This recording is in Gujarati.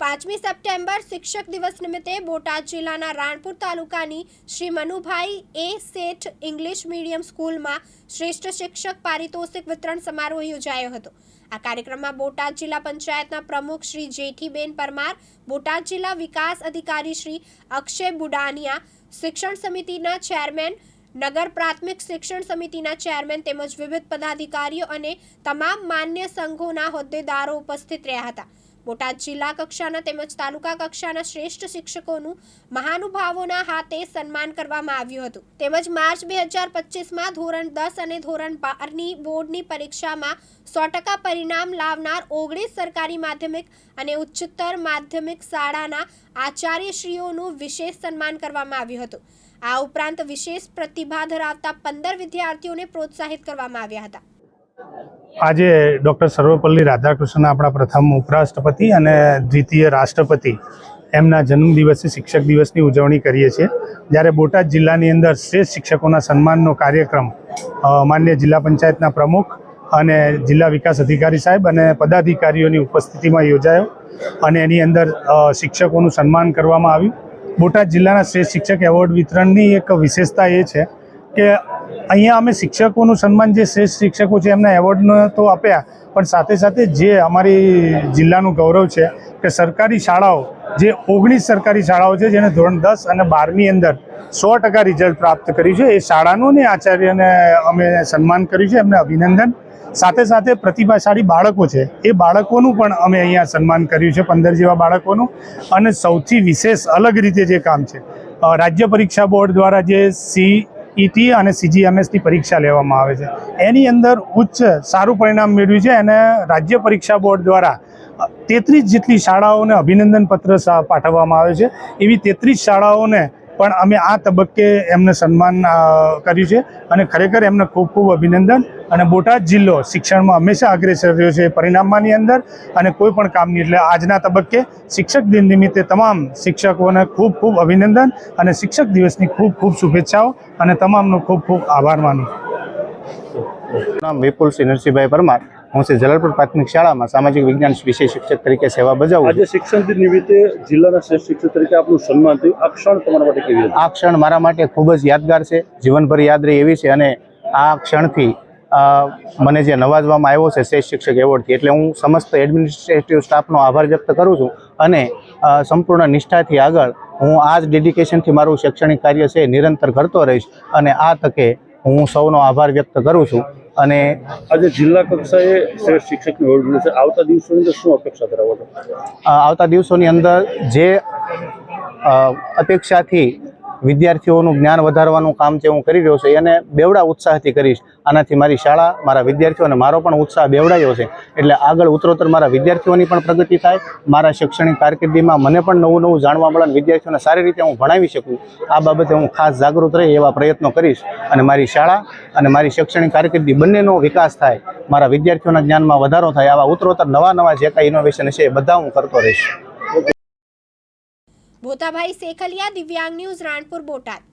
પાંચમી સપ્ટેમ્બર શિક્ષક દિવસ નિમિત્તે બોટાદ જિલ્લાના રાણપુર તાલુકાની શ્રી મનુભાઈ એ શેઠ ઇંગ્લિશ મીડિયમ સ્કૂલમાં શ્રેષ્ઠ શિક્ષક પારિતોષિક વિતરણ સમારોહ યોજાયો હતો. આ કાર્યક્રમમાં બોટાદ જિલ્લા પંચાયતના પ્રમુખ શ્રી જેઠીબેન પરમાર, બોટાદ જિલ્લા વિકાસ અધિકારી શ્રી અક્ષય બુડાનિયા, શિક્ષણ સમિતિના ચેરમેન, નગર પ્રાથમિક શિક્ષણ સમિતિના ચેરમેન તેમજ વિવિધ પદાધિકારીઓ અને તમામ માન્ય સંઘોના હોદ્દેદારો ઉપસ્થિત રહ્યા હતા. બોટાદ જિલ્લા કક્ષાના તેમજ તાલુકા કક્ષાના શ્રેષ્ઠ શિક્ષકોનું મહાનુભાવોના હાથે સન્માન કરવામાં આવ્યું હતું. તેમજ માર્ચ બે હજાર પચીસમાં ધોરણ દસ અને ધોરણ બારની બોર્ડની પરીક્ષામાં સો ટકા પરિણામ લાવનાર ઓગણીસ સરકારી માધ્યમિક અને ઉચ્ચતર માધ્યમિક શાળાના આચાર્યશ્રીઓનું વિશેષ સન્માન કરવામાં આવ્યું હતું. આ ઉપરાંત વિશેષ પ્રતિભા ધરાવતા પંદર વિદ્યાર્થીઓને પ્રોત્સાહિત કરવામાં આવ્યા હતા. આજે ડૉક્ટર સર્વપલ્લી રાધાકૃષ્ણ આપણા પ્રથમ ઉપરાષ્ટ્રપતિ અને દ્વિતીય રાષ્ટ્રપતિ એમના જન્મદિવસે શિક્ષક દિવસની ઉજવણી કરીએ છીએ. જ્યારે બોટાદ જિલ્લાની અંદર શ્રેષ્ઠ શિક્ષકોના સન્માનનો કાર્યક્રમ માન્ય જિલ્લા પંચાયતના પ્રમુખ અને જિલ્લા વિકાસ અધિકારી સાહેબ અને પદાધિકારીઓની ઉપસ્થિતિમાં યોજાયો અને એની અંદર શિક્ષકોનું સન્માન કરવામાં આવ્યું. બોટાદ જિલ્લાના શ્રેષ્ઠ શિક્ષક એવોર્ડ વિતરણની એક વિશેષતા એ છે કે અહીંયા અમે શિક્ષકોનું સન્માન જે શ્રેષ્ઠ શિક્ષકો છે એમને એવોર્ડનો તો આપ્યા, પણ સાથે સાથે જે અમારી જિલ્લાનું ગૌરવ છે કે સરકારી શાળાઓ, જે ઓગણીસ સરકારી શાળાઓ છે જેને ધોરણ દસ અને બારની અંદર સો ટકા રિઝલ્ટ પ્રાપ્ત કર્યું છે, એ શાળાનું ને આચાર્યને અમે સન્માન કર્યું છે, એમને અભિનંદન. સાથે સાથે પ્રતિભાશાળી બાળકો છે, એ બાળકોનું પણ અમે અહીંયા સન્માન કર્યું છે, પંદર જેવા બાળકોનું. અને સૌથી વિશેષ અલગ રીતે જે કામ છે રાજ્ય પરીક્ષા બોર્ડ દ્વારા જે સી ઈટી અને સીજીએમએસની પરીક્ષા લેવામાં આવે છે. એની અંદર ઉચ્ચ સારું પરિણામ મેળવ્યું છે અને રાજ્ય પરીક્ષા બોર્ડ દ્વારા તેત્રીસ જેટલી શાળાઓને અભિનંદન પત્ર પાઠવવામાં આવે છે. એવી તેત્રીસ શાળાઓને પણ અમે આ તબક્કે એમને સન્માન કર્યું છે અને ખરેખર એમને ખૂબ ખૂબ અભિનંદન. અને બોટાદ જિલ્લો શિક્ષણમાં હંમેશા અગ્રેસર રહ્યો છે પરિણામમાંની અંદર અને કોઈ પણ કામની, એટલે આજના તબક્કે શિક્ષક દિન નિમિત્તે તમામ શિક્ષકોને ખૂબ ખૂબ અભિનંદન અને શિક્ષક દિવસની ખૂબ ખૂબ શુભેચ્છાઓ અને તમામનો ખૂબ ખૂબ આભાર માનું નામ વિપુલ નરસિંહભાઈ પરમાર. હું છે જલાલપુર પ્રાથમિક શાળામાં સામાજિક વિજ્ઞાન વિષય શિક્ષક તરીકે સેવા બજાવું આજે શિક્ષણ નિમિત્તે જિલ્લાના શ્રેષ્ઠ શિક્ષક તરીકે આપનું સન્માન થયું. આ ક્ષણ તમારા માટે કેવી આ ક્ષણ મારા માટે ખૂબ જ યાદગાર છે. જીવનભર યાદ રહી એવી છે અને આ ક્ષણથી મને જે નવાજવામાં આવ્યો છે શ્રેષ્ઠ શિક્ષક એવોર્ડથી એટલે હું સમસ્ત એડમિનિસ્ટ્રેટિવ સ્ટાફનો આભાર વ્યક્ત કરું છું અને સંપૂર્ણ નિષ્ઠાથી આગળ હું આ જ ડેડિકેશનથી મારું શૈક્ષણિક કાર્ય છે નિરંતર કરતો રહીશ અને આ તકે હું સૌનો આભાર વ્યક્ત કરું છું. અને આજે જિલ્લા કક્ષાએ શ્રેષ્ઠ શિક્ષકનો એવોર્ડ મળ્યો છે. આવતા દિવસોની અંદર શું અપેક્ષા ધરાવો છો? આવતા દિવસોની અંદર જે અપેક્ષાથી વિદ્યાર્થીઓનું જ્ઞાન વધારવાનું કામ જે હું કરી રહ્યો છું, એને બેવડા ઉત્સાહથી કરીશ. આનાથી મારી શાળા, મારા વિદ્યાર્થીઓ અને મારો પણ ઉત્સાહ બેવડાયો છે. એટલે આગળ ઉત્તરોત્તર મારા વિદ્યાર્થીઓની પણ પ્રગતિ થાય, મારા શૈક્ષણિક કારકિર્દીમાં મને પણ નવું નવું જાણવા મળે અને વિદ્યાર્થીઓને સારી રીતે હું ભણાવી શકું. આ બાબતે હું ખાસ જાગૃત રહી એવા પ્રયત્નો કરીશ અને મારી શાળા અને મારી શૈક્ષણિક કારકિર્દી બંનેનો વિકાસ થાય. મારા વિદ્યાર્થીઓના જ્ઞાનમાં વધારો થાય, આવા ઉત્તરોત્તર નવા નવા જે કાંઈ ઇનોવેશન છે એ બધા હું કરતો રહીશ. ભોતાભાઈ શેખલિયા દિવ્યાંગ ન્યૂઝ રાણપુર બોટાદ.